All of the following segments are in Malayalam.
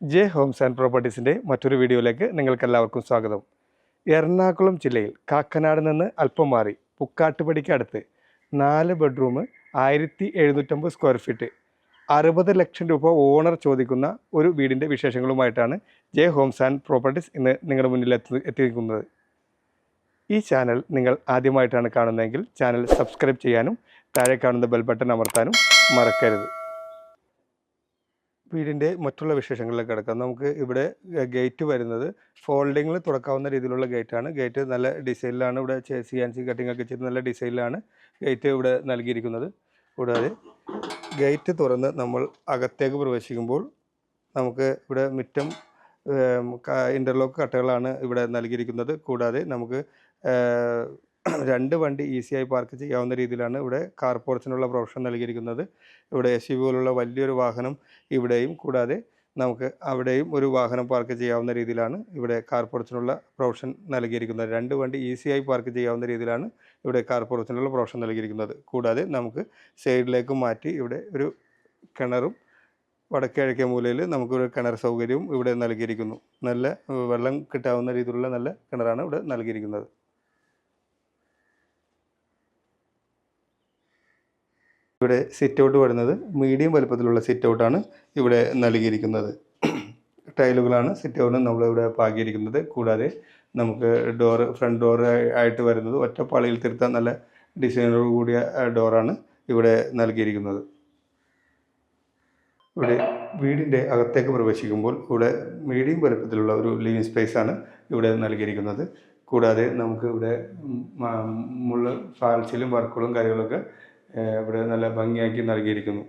ജെ ഹോംസ് ആൻഡ് പ്രോപ്പർട്ടീസിന്റെ മറ്റൊരു വീഡിയോയിലേക്ക് നിങ്ങൾക്കെല്ലാവർക്കും സ്വാഗതം. എറണാകുളം ജില്ലയിൽ കാക്കനാട് നിന്ന് അല്പം മാറി പുക്കാട്ടുപടിക്ക് അടുത്ത് നാല് ബെഡ്റൂം ആയിരത്തി എഴുന്നൂറ്റമ്പത് സ്ക്വയർ ഫീറ്റ് അറുപത് ലക്ഷം രൂപ ഓണർ ചോദിക്കുന്ന ഒരു വീടിന്റെ വിശേഷങ്ങളുമായിട്ടാണ് ജെ ഹോംസ് ആൻഡ് പ്രോപ്പർട്ടീസ് ഇന്ന് നിങ്ങളുടെ മുന്നിൽ എത്തി എത്തിയിരിക്കുന്നത്. ഈ ചാനൽ നിങ്ങൾ ആദ്യമായിട്ടാണ് കാണുന്നതെങ്കിൽ ചാനൽ സബ്സ്ക്രൈബ് ചെയ്യാനും താഴെ കാണുന്ന ബെൽ ബട്ടൺ അമർത്താനും മറക്കരുത്. വീടിന്റെ മറ്റുള്ള വിശേഷങ്ങളിലേക്ക് കിടക്കാം. നമുക്ക് ഇവിടെ ഗേറ്റ് വരുന്നത് ഫോൾഡിങ്ങിൽ തുറക്കാവുന്ന രീതിയിലുള്ള ഗേറ്റാണ്. ഗേറ്റ് നല്ല ഡിസൈനിലാണ് ഇവിടെ സി ആൻഡ് സി കട്ടിംഗ് ഒക്കെ ചെയ്ത് നല്ല ഡിസൈനിലാണ് ഗേറ്റ് ഇവിടെ നൽകിയിരിക്കുന്നത്. കൂടാതെ ഗേറ്റ് തുറന്ന് നമ്മൾ അകത്തേക്ക് പ്രവേശിക്കുമ്പോൾ നമുക്ക് ഇവിടെ മുറ്റം ഇന്റർലോക്ക് കട്ടകളാണ് ഇവിടെ നൽകിയിരിക്കുന്നത്. കൂടാതെ നമുക്ക് രണ്ട് വണ്ടി ഈസിയായി പാർക്ക് ചെയ്യാവുന്ന രീതിയിലാണ് ഇവിടെ കാർ പോർച്ചിനുള്ള പ്രൊവിഷൻ നൽകിയിരിക്കുന്നത്. ഇവിടെ എസ് പോലുള്ള വലിയൊരു വാഹനം ഇവിടെയും കൂടാതെ നമുക്ക് അവിടെയും ഒരു വാഹനം പാർക്ക് ചെയ്യാവുന്ന രീതിയിലാണ് ഇവിടെ കാർ പോർച്ചിനുള്ള പ്രൊവിഷൻ നൽകിയിരിക്കുന്നത്. രണ്ട് വണ്ടി ഈസിയായി പാർക്ക് ചെയ്യാവുന്ന രീതിയിലാണ് ഇവിടെ കാർ പോർച്ചിനുള്ള പ്രൊവിഷൻ നൽകിയിരിക്കുന്നത്. കൂടാതെ നമുക്ക് സൈഡിലേക്ക് മാറ്റി ഇവിടെ ഒരു കിണറും വടക്കിഴക്കേ മൂലയിൽ നമുക്കൊരു കിണർ സൗകര്യവും ഇവിടെ നൽകിയിരിക്കുന്നു. നല്ല വെള്ളം കിട്ടാവുന്ന രീതിയിലുള്ള നല്ല കിണറാണ് ഇവിടെ നൽകിയിരിക്കുന്നത്. ഇവിടെ സിറ്റ് ഔട്ട് വരുന്നത് മീഡിയം വലുപ്പത്തിലുള്ള സിറ്റ് ഔട്ടാണ് ഇവിടെ നൽകിയിരിക്കുന്നത്. ടൈലുകളാണ് സിറ്റ് ഔട്ട് നമ്മളിവിടെ പാകിയിരിക്കുന്നത്. കൂടാതെ നമുക്ക് ഡോറ് ഫ്രണ്ട് ഡോർ ആയിട്ട് വരുന്നത് ഒറ്റപ്പാളിയിൽ തിരുത്താൻ നല്ല ഡിസൈനോട് കൂടിയ ഡോറാണ് ഇവിടെ നൽകിയിരിക്കുന്നത്. ഇവിടെ വീടിന്റെ അകത്തേക്ക് പ്രവേശിക്കുമ്പോൾ ഇവിടെ മീഡിയം വലുപ്പത്തിലുള്ള ഒരു ലിവിങ് സ്പേസ് ആണ് ഇവിടെ നൽകിയിരിക്കുന്നത്. കൂടാതെ നമുക്ക് ഇവിടെ മുള്ള ഫാൽസിലും വർക്കുകളും കാര്യങ്ങളൊക്കെ ഇവിടെ നല്ല ഭംഗിയാക്കി നൽകിയിരിക്കുന്നു.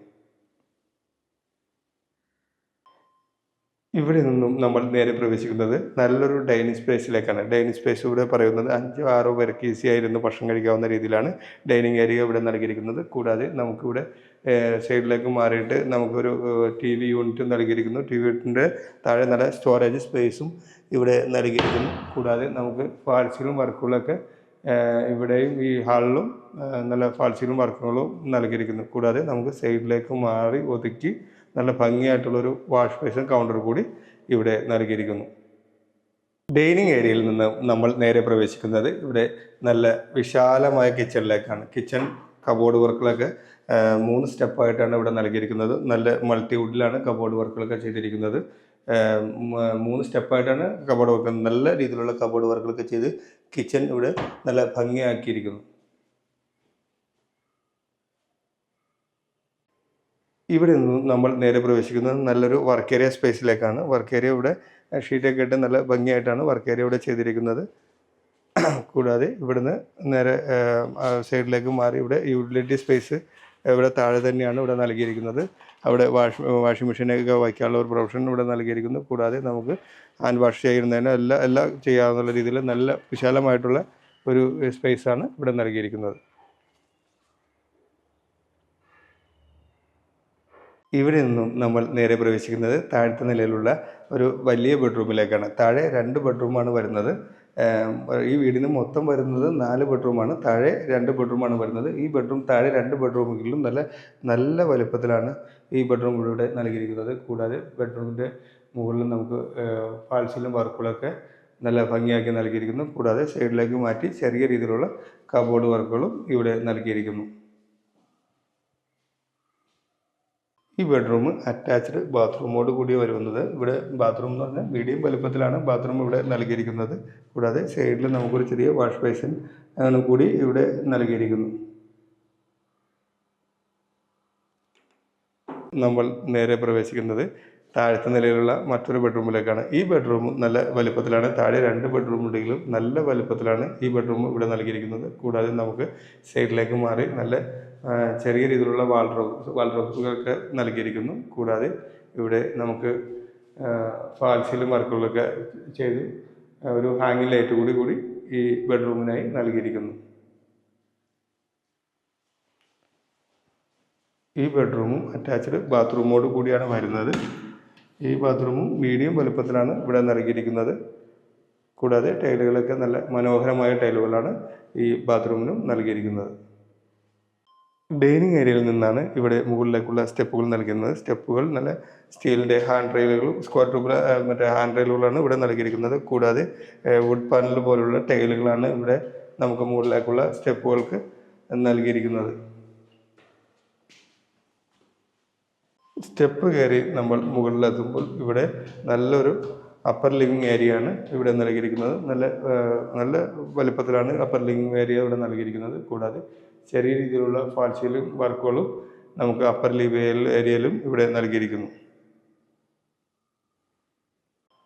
ഇവിടെ നിന്നും നമ്മൾ നേരെ പ്രവേശിക്കുന്നത് നല്ലൊരു ഡൈനിങ് സ്പേസിലേക്കാണ്. ഡൈനിങ് സ്പേസ് ഇവിടെ പറയുന്നത് അഞ്ചോ ആറോ പേർക്ക് ഈസി ആയിരുന്നു ഭക്ഷണം കഴിക്കാവുന്ന രീതിയിലാണ് ഡൈനിങ് ഏരിയ ഇവിടെ നൽകിയിരിക്കുന്നത്. കൂടാതെ നമുക്കിവിടെ സൈഡിലേക്ക് മാറിയിട്ട് നമുക്കൊരു ടി വി യൂണിറ്റും നൽകിയിരിക്കുന്നു. ടി വി യൂണിറ്റിന്റെ താഴെ നല്ല സ്റ്റോറേജ് സ്പേസും ഇവിടെ നൽകിയിരിക്കുന്നു. കൂടാതെ നമുക്ക് ഫാൾസിലും വർക്കുകളൊക്കെ ഇവിടെയും ഈ ഹാളിലും നല്ല ഫാൾസിലും വർക്കുകളും നൽകിയിരിക്കുന്നു. കൂടാതെ നമുക്ക് സൈഡിലേക്ക് മാറി ഒതുക്കി നല്ല ഭംഗിയായിട്ടുള്ളൊരു വാഷ് ബേസിൻ കൗണ്ടർ കൂടി ഇവിടെ നൽകിയിരിക്കുന്നു. ഡൈനിങ് ഏരിയയിൽ നിന്ന് നമ്മൾ നേരെ പ്രവേശിക്കുന്നത് ഇവിടെ നല്ല വിശാലമായ കിച്ചണിലേക്കാണ്. കിച്ചൺ കബോർഡ് വർക്കുകളൊക്കെ മൂന്ന് സ്റ്റെപ്പായിട്ടാണ് ഇവിടെ നൽകിയിരിക്കുന്നത്. നല്ല മൾട്ടി വുഡിലാണ് കബോർഡ് വർക്കുകളൊക്കെ ചെയ്തിരിക്കുന്നത്. മൂന്ന് സ്റ്റെപ്പായിട്ടാണ് കബോർഡ് വർക്ക് നല്ല രീതിയിലുള്ള കബോർഡ് വർക്കുകളൊക്കെ ചെയ്ത് കിച്ചൺ ഇവിടെ നല്ല ഭംഗിയാക്കിയിരിക്കുന്നു. ഇവിടെ നിന്നും നമ്മൾ നേരെ പ്രവേശിക്കുന്നത് നല്ലൊരു വർക്ക് ഏരിയ സ്പേസിലേക്കാണ് വർക്ക് ഏരിയ ഇവിടെ ഷീറ്റൊക്കെ ഇട്ട് നല്ല ഭംഗിയായിട്ടാണ് വർക്ക് ഏരിയ ഇവിടെ ചെയ്തിരിക്കുന്നത്. കൂടാതെ ഇവിടുന്ന് നേരെ സൈഡിലേക്ക് മാറി ഇവിടെ യൂട്ടിലിറ്റി സ്പേസ് ഇവിടെ താഴെ തന്നെയാണ് ഇവിടെ നൽകിയിരിക്കുന്നത്. അവിടെ വാഷ് വാഷിംഗ് മെഷീനൊക്കെ വയ്ക്കാനുള്ള ഒരു പ്രൊഫഷൻ ഇവിടെ നൽകിയിരിക്കുന്നു. കൂടാതെ നമുക്ക് ഹാൻഡ് വാഷ് ചെയ്യുന്നതിന് എല്ലാം എല്ലാം ചെയ്യാവുന്ന രീതിയിൽ നല്ല വിശാലമായിട്ടുള്ള ഒരു സ്പേസാണ് ഇവിടെ നൽകിയിരിക്കുന്നത്. ഇവിടെ നിന്നും നമ്മൾ നേരെ പ്രവേശിക്കുന്നത് താഴത്തെ നിലയിലുള്ള ഒരു വലിയ ബെഡ്റൂമിലേക്കാണ് താഴെ രണ്ട് ബെഡ്റൂമാണ് വരുന്നത്. ഈ വീടിന് മൊത്തം വരുന്നത് നാല് ബെഡ്റൂമാണ്. താഴെ രണ്ട് ബെഡ്റൂമാണ് വരുന്നത്. ഈ ബെഡ്റൂം താഴെ രണ്ട് ബെഡ്റൂമുകളിലും നല്ല നല്ല വലുപ്പത്തിലാണ് ഈ ബെഡ്റൂം ഇവിടെ നൽകിയിരിക്കുന്നത്. കൂടാതെ ബെഡ്റൂമിന്റെ മുകളിൽ നമുക്ക് ഫാൾസിലും വർക്കുകളൊക്കെ നല്ല ഭംഗിയാക്കി നൽകിയിരിക്കുന്നു. കൂടാതെ സൈഡിലേക്ക് മാറ്റി ചെറിയ രീതിയിലുള്ള കബോർഡ് വർക്കുകളും ഇവിടെ നൽകിയിരിക്കുന്നു. ഈ ബെഡ്റൂം അറ്റാച്ച്ഡ് ബാത്റൂമോട് കൂടി വരുന്നത്. ഇവിടെ ബാത്റൂം എന്ന് പറഞ്ഞാൽ മീഡിയം വലുപ്പത്തിലാണ് ബാത്റൂം ഇവിടെ നൽകിയിരിക്കുന്നത്. കൂടാതെ സൈഡിൽ നമുക്കൊരു ചെറിയ വാഷ് ബേസിൻ കൂടി ഇവിടെ നൽകിയിരിക്കുന്നു. നമ്മൾ നേരെ പ്രവേശിക്കുന്നത് താഴത്തെ നിലയിലുള്ള മറ്റൊരു ബെഡ്റൂമിലേക്കാണ്. ഈ ബെഡ്റൂം നല്ല വലുപ്പത്തിലാണ്. താഴെ രണ്ട് ബെഡ്റൂം ഉണ്ടെങ്കിലും നല്ല വലുപ്പത്തിലാണ് ഈ ബെഡ്റൂം ഇവിടെ നൽകിയിരിക്കുന്നത്. കൂടാതെ നമുക്ക് സൈഡിലേക്ക് മാറി നല്ല ചെറിയ രീതിയിലുള്ള വാൾഡ്രോസ് വാൾഡ്രോസുകളൊക്കെ നൽകിയിരിക്കുന്നു. കൂടാതെ ഇവിടെ നമുക്ക് ഫാൽസിലും വർക്കുകളൊക്കെ ചെയ്ത് ഒരു ഹാങ്ങിങ് ലൈറ്റ് കൂടി കൂടി ഈ ബെഡ്റൂമിനായി നൽകിയിരിക്കുന്നു. ഈ ബെഡ്റൂമും അറ്റാച്ച്ഡ് ബാത്റൂമോട് കൂടിയാണ് വരുന്നത്. ഈ ബാത്റൂമും മീഡിയം വലുപ്പത്തിലാണ് ഇവിടെ നൽകിയിരിക്കുന്നത്. കൂടാതെ ടൈലുകളൊക്കെ നല്ല മനോഹരമായ ടൈലുകളാണ് ഈ ബാത്റൂമിനും നൽകിയിരിക്കുന്നത്. ഡൈനിങ് ഏരിയയിൽ നിന്നാണ് ഇവിടെ മുകളിലേക്കുള്ള സ്റ്റെപ്പുകൾ നൽകുന്നത്. സ്റ്റെപ്പുകൾ നല്ല സ്റ്റീലിന്റെ ഹാൻഡ് റെയിലുകളും സ്ക്വയർ ട്യൂബ് മറ്റേ ഹാൻഡ് റെയിലുകളാണ് ഇവിടെ നൽകിയിരിക്കുന്നത്. കൂടാതെ വുഡ് പാനൽ പോലുള്ള ടൈലുകളാണ് ഇവിടെ നമുക്ക് മുകളിലേക്കുള്ള സ്റ്റെപ്പുകൾക്ക് നൽകിയിരിക്കുന്നത്. സ്റ്റെപ്പ് കയറി നമ്മൾ മുകളിലെത്തുമ്പോൾ ഇവിടെ നല്ലൊരു അപ്പർ ലിവിങ് ഏരിയ ആണ് ഇവിടെ നൽകിയിരിക്കുന്നത്. നല്ല നല്ല വലിപ്പത്തിലാണ് അപ്പർ ലിവിങ് ഏരിയ ഇവിടെ നൽകിയിരിക്കുന്നത്. കൂടാതെ ചെറിയ രീതിയിലുള്ള ഫാൾസീലും വർക്കുകളും നമുക്ക് അപ്പർ ലിവ് ഏരിയയിലും ഇവിടെ നൽകിയിരിക്കുന്നു.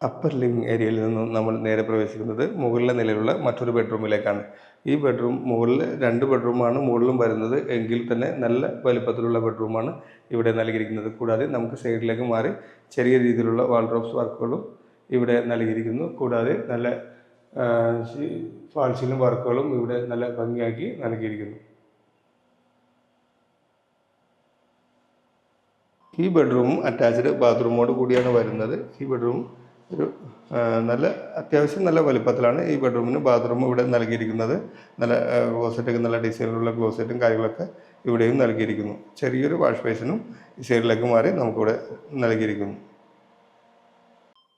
അപ്പർ ലിവിങ് ഏരിയയിൽ നിന്നും നമ്മൾ നേരെ പ്രവേശിക്കുന്നത് മുകളിലെ നിലയിലുള്ള മറ്റൊരു ബെഡ്റൂമിലേക്കാണ് ഈ ബെഡ്റൂം മുകളിൽ രണ്ട് ബെഡ്റൂമാണ് മുകളിലും വരുന്നത് എങ്കിൽ തന്നെ നല്ല വലിപ്പത്തിലുള്ള ബെഡ്റൂമാണ് ഇവിടെ നൽകിയിരിക്കുന്നത്. കൂടാതെ നമുക്ക് സൈഡിലേക്ക് മാറി ചെറിയ രീതിയിലുള്ള വാൾഡ്രോപ്സ് വർക്കുകളും ഇവിടെ നൽകിയിരിക്കുന്നു. കൂടാതെ നല്ല ഫാൾസിലും വർക്കുകളും ഇവിടെ നല്ല ഭംഗിയാക്കി നൽകിയിരിക്കുന്നു. ഈ ബെഡ്റൂമും അറ്റാച്ച്ഡ് ബാത്റൂമോട് കൂടിയാണ് വരുന്നത്. ഈ ബെഡ്റൂം ഒരു നല്ല അത്യാവശ്യം നല്ല വലുപ്പത്തിലാണ് ഈ ബെഡ്റൂമിന്. ബാത്റൂം ഇവിടെ നൽകിയിരിക്കുന്നത്. നല്ല ക്ലോസറ്റൊക്കെ നല്ല ഡിസൈനിലുള്ള ക്ലോസറ്റും കാര്യങ്ങളൊക്കെ ഇവിടെയും നൽകിയിരിക്കുന്നു. ചെറിയൊരു വാഷ് ബേസിനും ഈ സൈഡിലേക്ക് മാറി നമുക്കിവിടെ നൽകിയിരിക്കുന്നു.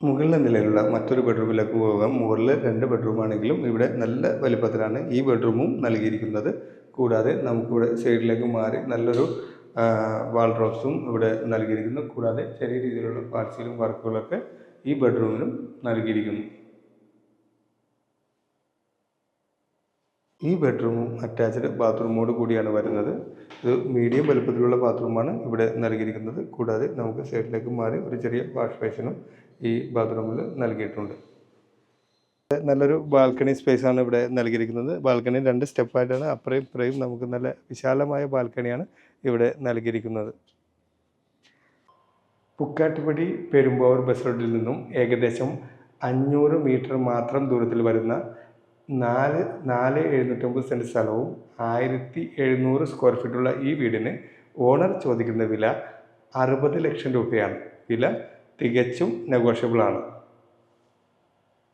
മുകളിലെ നിലയിലുള്ള മറ്റൊരു ബെഡ്റൂമിലേക്ക് പോകാം. മുകളിൽ രണ്ട് ബെഡ്റൂമാണെങ്കിലും ഇവിടെ നല്ല വലിപ്പത്തിലാണ് ഈ ബെഡ്റൂമും നൽകിയിരിക്കുന്നത്. കൂടാതെ നമുക്കിവിടെ സൈഡിലേക്ക് മാറി നല്ലൊരു വാൾ ഡ്രോപ്സും ഇവിടെ നൽകിയിരിക്കുന്നു. കൂടാതെ ചെറിയ രീതിയിലുള്ള പാർട്സിലും വർക്കുകളൊക്കെ ഈ ബെഡ്റൂമിനും നൽകിയിരിക്കുന്നു. ഈ ബെഡ്റൂമും അറ്റാച്ച്ഡ് ബാത്റൂമോട് കൂടിയാണ് വരുന്നത്. ഇത് മീഡിയം വലുപ്പത്തിലുള്ള ബാത്റൂമാണ് ഇവിടെ നൽകിയിരിക്കുന്നത്. കൂടാതെ നമുക്ക് സൈഡിലേക്ക് മാറി ഒരു ചെറിയ വാഷ് ബേസിനും ഈ ബാത്റൂമിൽ നൽകിയിട്ടുണ്ട്. നല്ലൊരു ബാൽക്കണി സ്പേസ് ആണ് ഇവിടെ നൽകിയിരിക്കുന്നത്. ബാൽക്കണി രണ്ട് സ്റ്റെപ്പായിട്ടാണ് അപ്പുറയും ഇപ്പുറയും നമുക്ക് നല്ല വിശാലമായ ബാൽക്കണിയാണ് ഇവിടെ നൽകിയിരിക്കുന്നത്. പുക്കാട്ടുപടി പെരുമ്പാവൂർ ബസ് റോഡിൽ നിന്നും ഏകദേശം അഞ്ഞൂറ് മീറ്റർ മാത്രം ദൂരത്തിൽ വരുന്ന നാല് നാല് എഴുന്നൂറ്റമ്പത് സെന്റ് സ്ഥലവും ആയിരത്തി എഴുന്നൂറ് സ്ക്വയർ ഫീറ്റുള്ള ഈ വീടിന് ഓണർ ചോദിക്കുന്ന വില അറുപത് ലക്ഷം രൂപയാണ്. വില തികച്ചും നെഗോഷ്യബിൾ ആണ്.